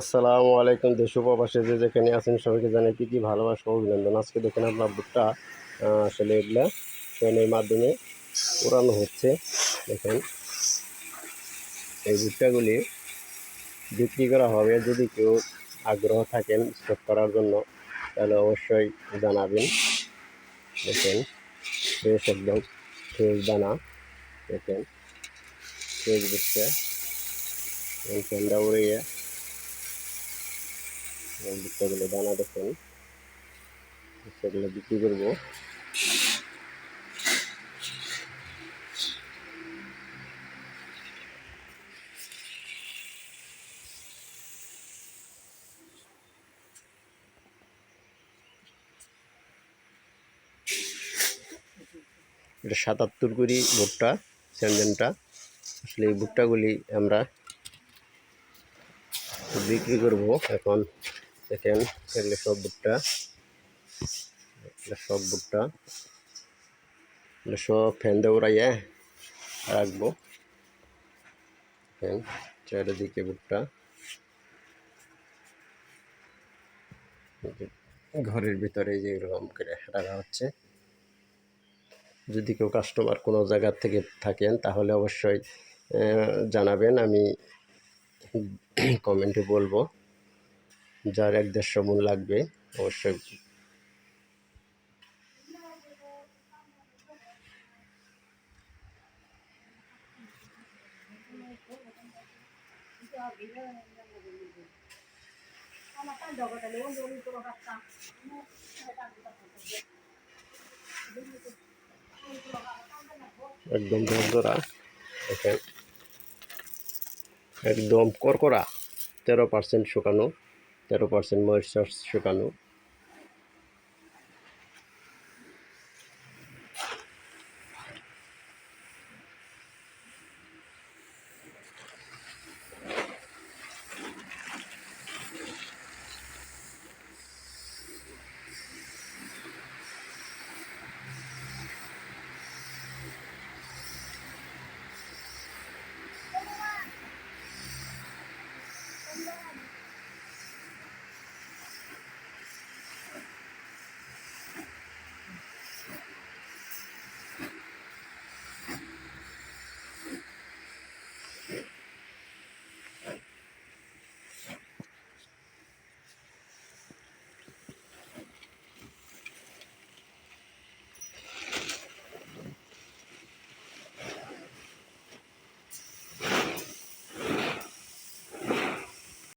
আসসালামু আলাইকুম দেশ উপবাসে যে যেখানে আছেন সবাইকে জানাই কি কি ভালোবাসা অভিনন্দন। আজকে দেখেন আপনার আহ, আসলে এগুলা ফ্যানের মাধ্যমে উড়ানো হচ্ছে। দেখেন এই ভুট্টাগুলি বিক্রি করা হবে যদি কেউ আগ্রহ থাকেন স্টক করার জন্য তাহলে অবশ্যই জানাবেন। দেখেন ফ্রেশ একদম ফ্রেশ দানা। দেখেন ফ্রেশ ভুট্টা ফ্যানটা উড়িয়ে এই ভুট্টাগুলো দানা দেখেন। সেগুলো বিক্রি করব। এটা সাতাত্তর কুড়ি ভুট্টা স্যান্ডেনটা আসলে এই ভুট্টাগুলি আমরা বিক্রি করব। এখন দেখেন, এগুলো সব এগুলো সব এগুলো সব ফ্যান দিয়ে উড়াইয়া রাখব। ফ্যান চারিদিকে এই ঘরের ভিতরে যে এরকম করে রাখা হচ্ছে। যদি কেউ কাস্টমার কোনো জায়গার থেকে থাকেন, তাহলে অবশ্যই জানাবেন। আমি কমেন্টে বলব যার এক দেড়শো মন লাগবে অবশ্যই। একদম ধরা দেখেন একদম করকরা তেরো পার্সেন্ট শুকানো তেরো পার্সেন্ট ময়েশ্চার শুকানো।